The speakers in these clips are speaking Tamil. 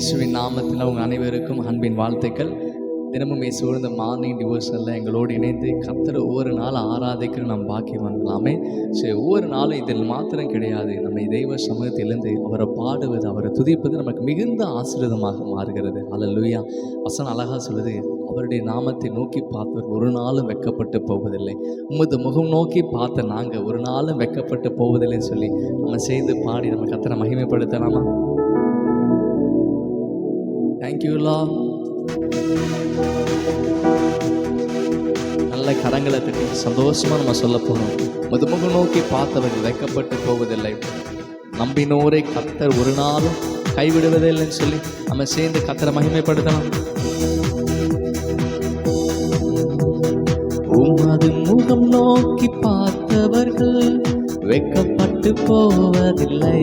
இயேசுவின் நாமத்தில் உங்கள் அனைவருக்கும் அன்பின் வாழ்த்துக்கள். தினமும் இயேசுவோடு இந்த மார்னிங் டிவோஷனில் எங்களோடு இணைந்து கத்தர் ஒவ்வொரு நாள் ஆராதிக்கிற நம் பாக்கியம் வாங்கலாமே சரி ஒவ்வொரு நாளும் இதில் மாத்திரம் கிடையாது. நம்ம தெய்வ சமூகத்திலிருந்து அவரை பாடுவது அவரை துதிப்பது நமக்கு மிகுந்த ஆசீர்வாதமாக மாறுகிறது. அல்லேலூயா வசனம் அழகாக சொல்லுது அவருடைய நாமத்தை நோக்கி பார்த்தவர் ஒரு நாளும் வெக்கப்பட்டு போவதில்லை. உமது முகம் நோக்கி பார்த்த நாங்கள் ஒரு நாளும் வெக்கப்பட்டு போவதில்லைன்னு சொல்லி நம்ம செய்து பாடி நம்ம கத்தனை மகிமைப்படுத்தலாமா? தேங்க்யூலா நல்ல கரங்களை தட்டி சந்தோஷமா நம்ம சொல்ல போகிறோம் முதுமுக நோக்கி பார்த்தவர்கள் வைக்கப்பட்டு போவதில்லை. நம்பினோரை கத்தர் ஒரு நாளும் கைவிடுவதில்லைன்னு சொல்லி நம்ம சேர்ந்து கத்தரை மகிமைப்படுத்தலாம். உமது முகம் நோக்கி பார்த்தவர்கள் வெக்கப்பட்டு போவதில்லை.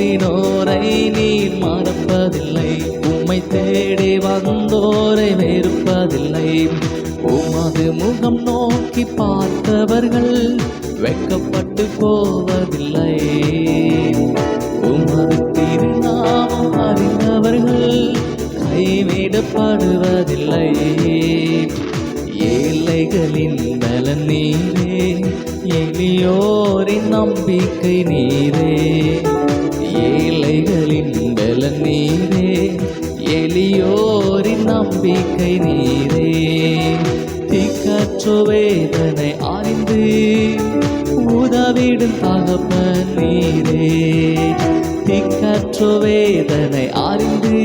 நம்பினோரை நீர் மறப்பதில்லை. உம்மை தேடி வந்தோரை வெறுப்பதில்லை. உமது முகம் நோக்கி பார்த்தவர்கள் வெக்கப்பட்டு போவதில்லை. உமது திருநாமம் அறிந்தவர்கள் கைவிடப்படுவதில்லை. ஏழைகளின் பலன் நீரே எளியோரின் நம்பிக்கை நீரே. ஏழைகளின் பலன் நீரே எளியோரின் நம்பிக்கை நீரே. திக்கற்ற வேதனை அறிந்து உதவிடும் தகப்பன் நீரே. திக்கற்ற வேதனை அறிந்து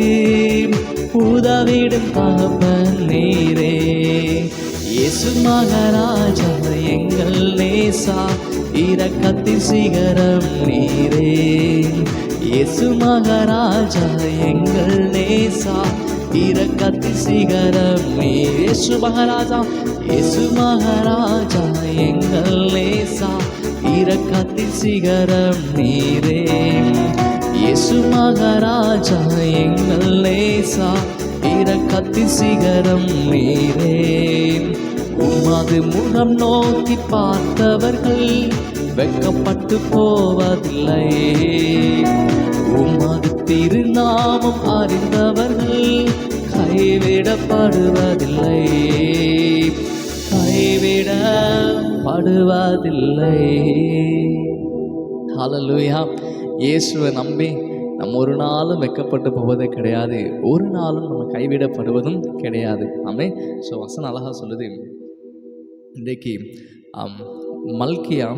உதவிடும் தகப்பன் நீரே. இயேசு மகராஜா எங்கள் நேசா இரக்கத்தின் சிகரம் நீரே. இயேசு மகராஜா எங்கள் நேசா இரக்கத்தின் சிகரம் நீ இயேசு மகாராஜா இயேசு மகராஜா எங்கள் நேசா இரக்கத்தின் சிகரம் நீரே. இயேசு மகராஜா எங்கள் நேசா இரக்கத்தின் சிகரம் நீரே உமது முகம் நோக்கி பார்த்தவர்கள் வெக்கப்பட்டு போவதில்லை. உமது திருநாமம் அறிந்தவர்கள் கைவிடப்படுவதில்லை. கைவிடப்படுவதில்லை. ஹலலுயா இயேசுவை நம்பி நம்ம ஒரு நாளும் வெக்கப்பட்டு போவதே கிடையாது. ஒரு நாளும் நம்ம கைவிடப்படுவதும் கிடையாது. ஆமே ஸோ வசனம் அழகாக சொல்லுது. இன்றைக்கு மல்கியா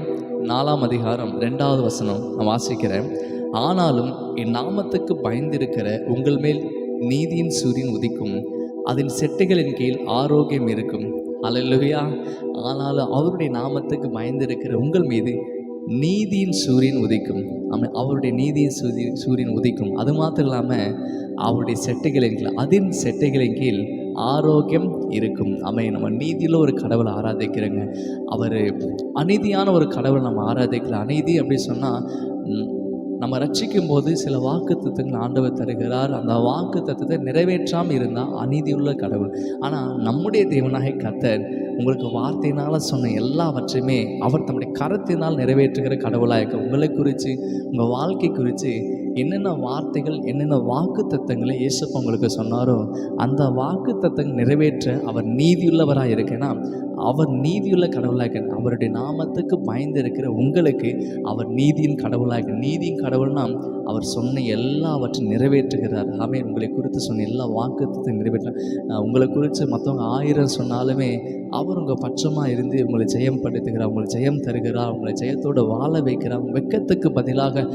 நாலாம் அதிகாரம் ரெண்டாவது வசனம் நான் வாசிக்கிறேன். ஆனாலும் என் நாமத்துக்கு பயந்திருக்கிற உங்கள் மேல் நீதியின் சூரியன் உதிக்கும். அதன் செட்டுகளின் கீழ் ஆரோக்கியம் இருக்கும். அல்லேலூயா ஆனாலும் அவருடைய நாமத்துக்கு பயந்திருக்கிற உங்கள் மீது நீதியின் சூரியன் உதிக்கும். ஆமாம் அவருடைய நீதியின் சூரியன் சூரியன் உதிக்கும். அது மாத்திரம் இல்லாமல் அவருடைய செட்டைகளின் கீழ் அதன் செட்டைகளின் கீழ் ஆரோக்கியம் இருக்கும். அமை நம்ம நீதியில் ஒரு கடவுளை ஆராதிக்கிறோங்க. அவர் அநீதியான ஒரு கடவுளை நம்ம ஆராதிக்கல. அநீதி அப்படி சொன்னால் நம்ம ரட்சிக்கும் போது சில வாக்கு தத்துவங்கள் ஆண்டவர் தருகிறார். அந்த வாக்கு தத்துவத்தை நிறைவேற்றாமல் இருந்தால் அநீதியுள்ள கடவுள். ஆனால் நம்முடைய தேவனாக கத்தர் உங்களுக்கு வார்த்தையினால் சொன்ன எல்லாவற்றையுமே அவர் தம்முடைய கரத்தினால் நிறைவேற்றுகிற கடவுளாக இருக்க உங்களை குறித்து உங்கள் வாழ்க்கை குறித்து என்னென்ன வார்த்தைகள் என்னென்ன வாக்கு தத்தங்களை இயேசப்பா உங்களுக்கு சொன்னாரோ அந்த வாக்கு தத்தங்கள் நிறைவேற்ற அவர் நீதியுள்ளவராக இருக்கேன்னா அவர் நீதியுள்ள கடவுளாக இருக்க அவருடைய நாமத்துக்கு பயந்து இருக்கிற உங்களுக்கு அவர் நீதியின் கடவுளாக நீதியின் கடவுள்னா அவர் சொன்ன எல்லாவற்றையும் நிறைவேற்றுகிறார். ஆமே உங்களை குறித்து சொன்ன எல்லா வாக்குத்தையும் நிறைவேற்றார் உங்களை குறித்து மற்றவங்க ஆயிரம் சொன்னாலுமே அவர் உங்கள் பட்சமாக இருந்து உங்களை ஜெயம் படுத்துகிறார் உங்களை ஜெயம் தருகிறார் உங்களை ஜெயத்தோடு வாழ வைக்கிறார். உங்க வெக்கத்துக்கு பதிலாக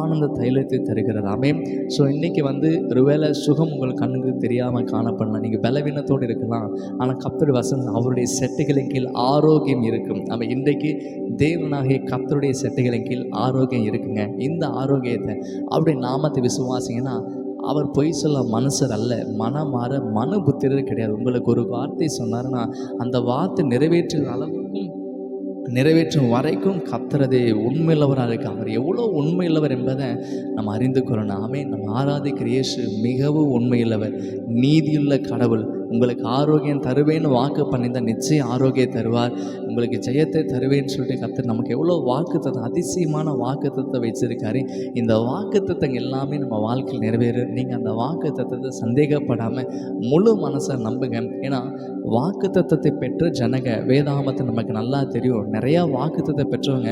ஆனந்த தைலத்தை தருகிறார். ஆமே ஸோ இன்றைக்கி வந்து ஒருவேளை சுகம் உங்கள் கண்ணுக்கு தெரியாமல் காணப்படலாம். நீங்கள் பலவீனத்தோடு இருக்கலாம். ஆனால் கத்தர் வசனம் அவருடைய செட்டுகளின் கீழ் ஆரோக்கியம் இருக்கும். நம்ம இன்றைக்கு தேவனாகிய கத்தருடைய செட்டுகளின் கீழ் ஆரோக்கியம் இருக்குங்க. இந்த ஆரோக்கியத்தை அவருடைய நாமத்தை விசுவாசிங்கன்னா அவர் பொய் சொல்ல மனுஷர் அல்ல. மனம் மாற மன புத்திரர் கிடையாது. உங்களுக்கு ஒரு வார்த்தை சொன்னார்னா அந்த வார்த்தை நிறைவேற்றின அளவு நிறைவேற்றும் வரைக்கும் கத்துறதே உண்மையுள்ளவராக இருக்கு. அவர் எவ்வளோ உண்மையுள்ளவர் என்பதை நம்ம அறிந்து கொள்ளணும். ஆமே நம்ம ஆராதிக்கிற இயேசு மிகவும் உண்மையுள்ளவர். நீதியுள்ள கடவுள். உங்களுக்கு ஆரோக்கியம் தருவேன்னு வாக்கு பண்ணியிருந்தால் நிச்சயம் ஆரோக்கியம் தருவார். உங்களுக்கு ஜெயத்தை தருவேன்னு சொல்லிட்டு கத்தர் நமக்கு எவ்வளோ வாக்கு தத்தம் அதிசயமான வாக்கு தத்தத்தை வச்சுருக்காரு. இந்த வாக்கு தத்தங்கள் எல்லாமே நம்ம வாழ்க்கையில் நிறைவேறும். நீங்கள் அந்த வாக்கு தத்தத்தை சந்தேகப்படாமல் முழு மனசை நம்புங்க. ஏன்னா வாக்கு தத்தத்தை பெற்ற ஜனக வேதாமத்தை நமக்கு நல்லா தெரியும். நிறையா வாக்கு தத்தத்தை பெற்றவங்க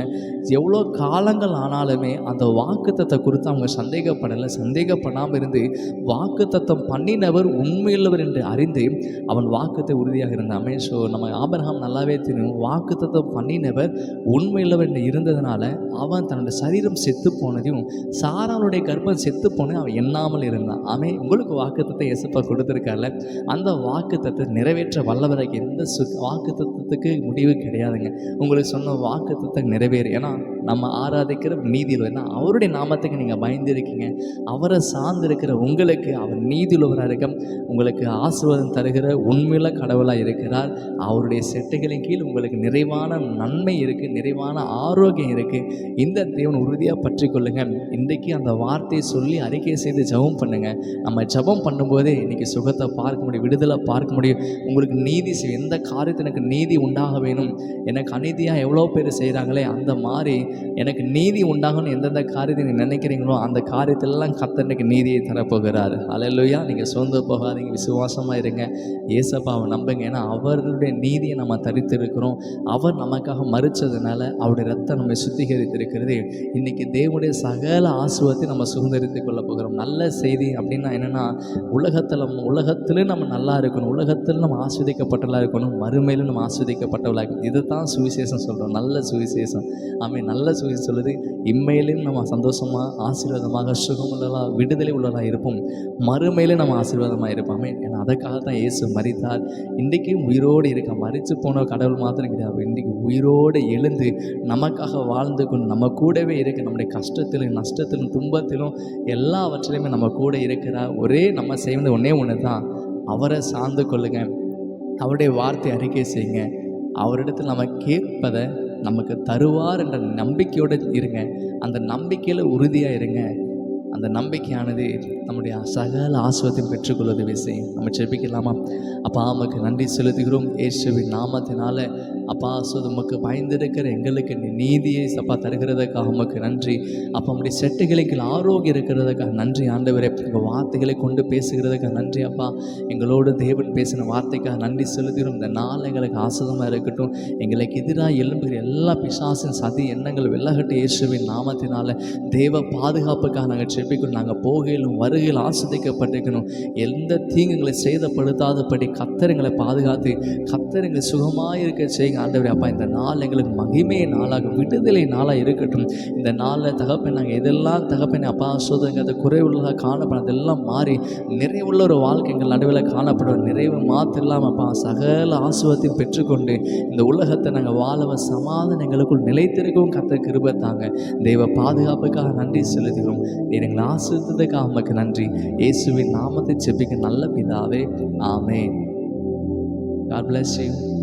எவ்வளோ காலங்கள் ஆனாலுமே அந்த வாக்கு தத்தை குறித்து அவங்க சந்தேகப்படலை. சந்தேகப்படாமல் இருந்து வாக்கு தத்தம் பண்ணினவர் உண்மையுள்ளவர் என்று அறிந்து அவன் வாக்குத்தை உறுதியாக இருந்தாமே ஸோ நம்ம ஆபரகம் நல்லாவே தெரியும். வாக்குத்தத்தை பண்ணினவர் உண்மையுள்ளவர் இருந்ததுனால அவன் தன்னுடைய சரீரம் செத்து போனதையும் சாராளுடைய கர்ப்பம் செத்து போனதையும் அவன் எண்ணாமல் இருந்தான். அவன் உங்களுக்கு வாக்குத்தத்தை எசப்பா கொடுத்துருக்கால அந்த வாக்குத்தத்தை நிறைவேற்ற வல்லவரைக்கு எந்த சு வாக்குத்தத்துக்கு முடிவு கிடையாதுங்க. உங்களுக்கு சொன்ன வாக்குத்தத்தை நிறைவேறு. ஏன்னா நம்ம ஆராதிக்கிற நீதியில் ஏன்னா அவருடைய நாமத்துக்கு நீங்கள் பயந்துருக்கீங்க. அவரை சார்ந்திருக்கிற உங்களுக்கு அவர் நீதியுள்ளவராக இருக்க உங்களுக்கு ஆசீர்வாதம் தருகிற உண்மையில கடவுளாக இருக்கிறார். அவருடைய செட்டுகளின் கீழ் உங்களுக்கு நிறைவான நன்மை இருக்குது நிறைவான ஆரோக்கியம் இருக்குது இந்த தேவன் உறுதியாக பற்றி கொள்ளுங்கள் இன்றைக்கு அந்த வார்த்தையை சொல்லி அறிக்கை செய்து ஜெபம் பண்ணுங்கள் நம்ம ஜெபம் பண்ணும்போதே இன்றைக்கி சுகத்தை பார்க்க முடியும் விடுதலை பார்க்க முடியும். உங்களுக்கு நீதி எந்த காரியத்தில் எனக்கு நீதி உண்டாக வேணும். எனக்கு அநீதியாக எவ்வளோ பேர் செய்கிறாங்களே அந்த மாதிரி எனக்கு நீதி உண்டாகணும் எந்தெந்த காரியத்தை நீங்கள் நினைக்கிறீங்களோ அந்த காரியத்திலெல்லாம் கத்தனுக்கு நீதியை தரப்போகிறார். அலையிலுயா நீங்கள் சோர்ந்து போகாதீங்க விசுவாசமாக இருங்க. ஏசப்பாவை நம்புங்க. ஏன்னா அவருடைய நீதியை நம்ம தரித்திருக்கிறோம். அவர் நமக்காக மறிச்சதுனால அவருடைய ரத்தம் நம்மை சுத்திகரித்திருக்கிறது. இன்றைக்கி தேவனுடைய சகல ஆசுவத்தை நம்ம சுதந்திரித்து கொள்ள போகிறோம். நல்ல செய்தி அப்படின்னா என்னென்னா உலகத்தில் உலகத்திலும் நம்ம நல்லா இருக்கணும். உலகத்தில் நம்ம ஆஸ்வதிக்கப்பட்டவளாக இருக்கணும். மறுமையிலும் நம்ம ஆஸ்வதிக்கப்பட்டவளாக இருக்கணும். இதுதான் சுவிசேஷம் சொல்கிறோம் நல்ல சுவிசேஷம். ஆமே நல்ல சுவிசேஷம் சொல்லுது. இம்மையிலும் நம்ம சந்தோஷமாக ஆசீர்வாதமாக சுகமுள்ளதாக விடுதலை உள்ளதாக இருப்போம். மறுமையிலும் நம்ம ஆசீர்வாதமாக இருப்போமே. ஏன்னா அதற்காக தான் இயேசு மறித்தார் இன்றைக்கும் உயிரோடு இருக்க மறித்து போன கடவுள் மாத்திரம் கிடையாது. இன்றைக்கு உயிரோடு எழுந்து நமக்காக வாழ்ந்து கொண்டு நம்ம கூடவே இருக்க நம்முடைய கஷ்டத்திலும் நஷ்டத்திலும் துன்பத்திலும் எல்லாவற்றிலையுமே நம்ம கூட இருக்கிறார். ஒரே நம்ம செய்வது ஒன்றே ஒன்று தான். அவரை சார்ந்து கொள்ளுங்க. அவருடைய வார்த்தை அறிக்கை செய்யுங்க. அவரிடத்தில் நம்ம கேட்பதை நமக்கு தருவார் என்ற நம்பிக்கையோடு இருங்க. அந்த நம்பிக்கையில் உறுதியாக இருங்க. அந்த நம்பிக்கையானது நம்முடைய சகல ஆசுவத்தையும் பெற்றுக்கொள்வது விஷயம். நம்ம செபிக்கலாமா அப்பா நமக்கு நன்றி செலுத்துகிறோம். இயேசுவின் நாமத்தினால அப்பா ஸோ உமக்கு பயந்திருக்கிற எங்களுக்கு நீதியை சப்பா தருகிறதுக்காக உமக்கு நன்றி. அப்போ உங்களுடைய செட்டுகளுக்கு ஆரோக்கியம் இருக்கிறதுக்காக நன்றி. ஆண்டவரே உங்கள் வார்த்தைகளை கொண்டு பேசுகிறதுக்காக நன்றி அப்பா. எங்களோடு தேவன் பேசின வார்த்தைக்காக நன்றி செலுத்திடும் இந்த நாள் எங்களுக்கு ஆசிரமாக இருக்கட்டும். எங்களுக்கு எதிராக எழும்புகிற எல்லா பிசாசின் சதி எண்ணங்கள் வெள்ளகட்டு இயேசுவின் நாமத்தினால. தேவ பாதுகாப்புக்காக நாங்கள் செப்பிக்கணும் நாங்கள் போகையிலும் வருகையில் ஆஸ்வதிக்கப்பட்டிருக்கணும் எந்த தீங்குகளை சேதப்படுத்தாதபடி கத்தரங்களை பாதுகாத்து கத்தரங்களை சுகமாக இருக்க செய் ஆண்டவர் அப்பா இந்த நாள் எங்களுக்கு மகிமை நாளாக விடுதலை நாளாக இருக்கட்டும். இந்த நாளில் தகப்பன் நாங்கள் எதெல்லாம் தகப்பன் அப்பா சோதனைங்க குறைவுள்ளதாக காணப்படும் அதெல்லாம் மாறி நிறைவுள்ள ஒரு வாழ்க்கை எங்கள் நடுவில் காணப்படும். நிறைவு மாத்திரம் இல்லாமல் அப்பா சகல ஆசுவத்தையும் பெற்றுக்கொண்டு இந்த உலகத்தை நாங்கள் வாழவ சமாதானம் எங்களுக்குள் நிலைத்திருக்கவும் கத்த கிருபை தாங்க. தெய்வ பாதுகாப்புக்காக நன்றி செலுத்துகிறோம். எங்களை ஆசிரியத்துக்காக நமக்கு நன்றி. இயேசுவின் நாமத்தை செப்பிக்க நல்ல பிதாவே. ஆமே God bless you.